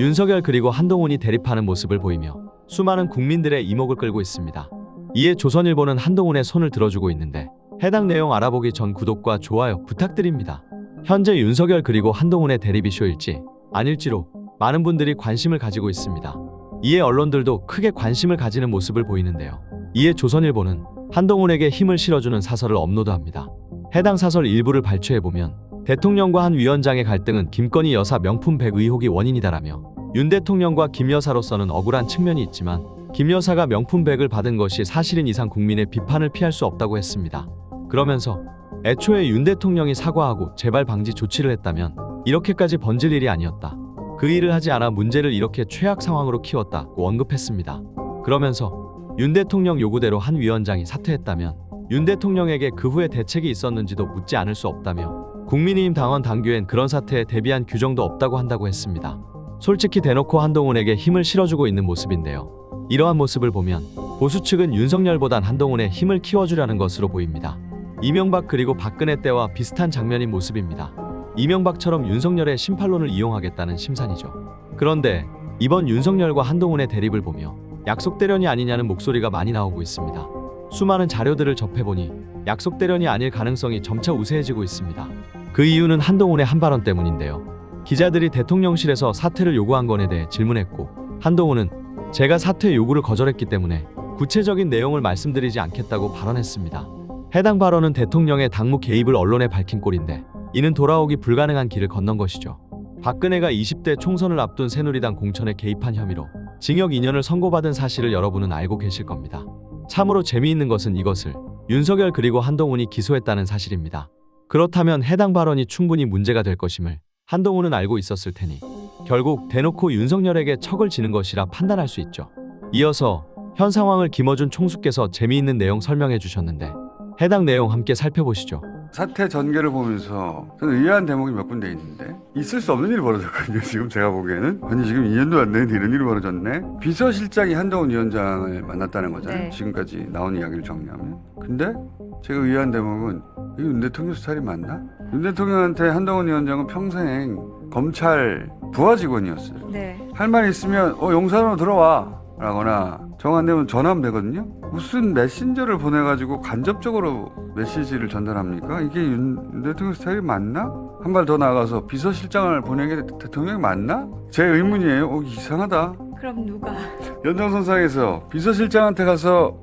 윤석열 그리고 한동훈이 대립하는 모습을 보이며 수많은 국민들의 이목을 끌고 있습니다. 이에 조선일보는 한동훈의 손을 들어주고 있는데 해당 내용 알아보기 전 구독과 좋아요 부탁드립니다. 현재 윤석열 그리고 한동훈의 대립 이슈일지 아닐지로 많은 분들이 관심을 가지고 있습니다. 이에 언론들도 크게 관심을 가지는 모습을 보이는데요. 이에 조선일보는 한동훈에게 힘을 실어주는 사설을 업로드합니다. 해당 사설 일부를 발췌해보면 대통령과 한 위원장의 갈등은 김건희 여사 명품 백 의혹이 원인이다라며 윤 대통령과 김 여사로서는 억울한 측면이 있지만 김 여사가 명품 백을 받은 것이 사실인 이상 국민의 비판을 피할 수 없다고 했습니다. 그러면서 애초에 윤 대통령이 사과하고 재발 방지 조치를 했다면 이렇게까지 번질 일이 아니었다. 그 일을 하지 않아 문제를 이렇게 최악 상황으로 키웠다고 언급했습니다. 그러면서 윤 대통령 요구대로 한 위원장이 사퇴했다면 윤 대통령에게 그 후에 대책이 있었는지도 묻지 않을 수 없다며 국민의힘 당원 당규엔 그런 사태에 대비한 규정도 없다고 한다고 했습니다. 솔직히 대놓고 한동훈에게 힘을 실어주고 있는 모습인데요. 이러한 모습을 보면 보수 측은 윤석열보단 한동훈의 힘을 키워주려는 것으로 보입니다. 이명박 그리고 박근혜 때와 비슷한 장면인 모습입니다. 이명박처럼 윤석열의 심판론을 이용하겠다는 심산이죠. 그런데 이번 윤석열과 한동훈의 대립을 보며 약속 대련이 아니냐는 목소리가 많이 나오고 있습니다. 수많은 자료들을 접해보니 약속 대련이 아닐 가능성이 점차 우세해지고 있습니다. 그 이유는 한동훈의 한 발언 때문인데요. 기자들이 대통령실에서 사퇴를 요구한 건에 대해 질문했고 한동훈은 제가 사퇴 요구를 거절했기 때문에 구체적인 내용을 말씀드리지 않겠다고 발언했습니다. 해당 발언은 대통령의 당무 개입을 언론에 밝힌 꼴인데 이는 돌아오기 불가능한 길을 건넌 것이죠. 박근혜가 20대 총선을 앞둔 새누리당 공천에 개입한 혐의로 징역 2년을 선고받은 사실을 여러분은 알고 계실 겁니다. 참으로 재미있는 것은 이것을 윤석열 그리고 한동훈이 기소했다는 사실입니다. 그렇다면 해당 발언이 충분히 문제가 될 것임을 한동훈은 알고 있었을 테니 결국 대놓고 윤석열에게 척을 지는 것이라 판단할 수 있죠. 이어서 현 상황을 김어준 총수께서 재미있는 내용 설명해 주셨는데 해당 내용 함께 살펴보시죠. 사태 전개를 보면서 저는 의아한 대목이 몇 군데 있는데 있을 수 없는 일이 벌어졌거든요. 지금 제가 보기에는 아니 지금 2년도 안 됐는데 이런 일이 벌어졌네. 비서실장이 한동훈 위원장을 만났다는 거잖아요. 네. 지금까지 나온 이야기를 정리하면. 근데 제가 의아한 대목은 이윤 대통령 스타일이 맞나? 윤 대통령한테 한동훈 위원장은 평생 검찰 부하 직원이었어요. 네. 할 말 있으면 어 용산으로 들어와 라거나 정 안 되면 전화하면 되거든요. 무슨 메신저를 보내가지고 간접적으로 메시지를 전달합니까? 이게 윤 대통령 스타일이 맞나? 한 발 더 나아가서 비서실장을 보낸 게 대통령이 맞나? 제 의문이에요. 어, 이상하다. 그럼 누가? 연장선상에서 비서실장한테 가서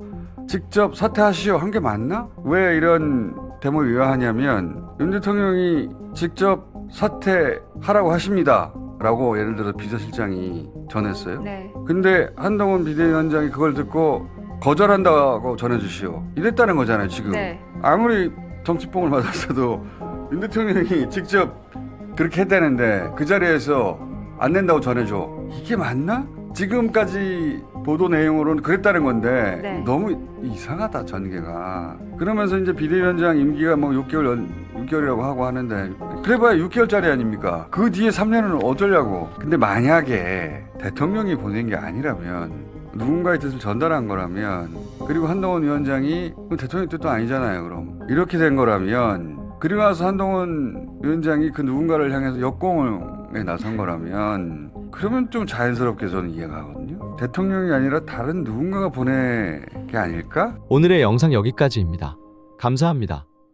직접 사퇴하시오. 한 게 맞나? 왜 이런 대목이 의아하냐면 윤 대통령이 직접 사퇴하라고 하십니다. 라고 예를 들어 비서실장이 전했어요 네. 근데 한동훈 비대위원장이 그걸 듣고 거절한다고 전해주시오. 이랬다는 거잖아요, 지금. 네. 아무리 정치뽕을 맞았어도 윤 대통령이 직접 그렇게 했다는데 그 자리에서 안 낸다고 전해줘. 이게 맞나? 지금까지 보도 내용으로는 그랬다는 건데 네. 너무 이상하다 전개가. 그러면서 이제 비대위원장 임기가 뭐 6개월 연, 6개월이라고 하고 하는데 그래봐야 6개월짜리 아닙니까? 그 뒤에 3년은 어쩌려고? 근데 만약에 대통령이 보낸 게 아니라면 누군가의 뜻을 전달한 거라면 그리고 한동훈 위원장이 그럼 대통령 뜻도 아니잖아요. 그럼 이렇게 된 거라면 그리고 나서 한동훈 위원장이 그 누군가를 향해서 역공에 나선 거라면 그러면 좀 자연스럽게 저는 이해가 하거든요. 대통령이 아니라 다른 누군가가 보낸 게 아닐까? 오늘의 영상 여기까지입니다. 감사합니다.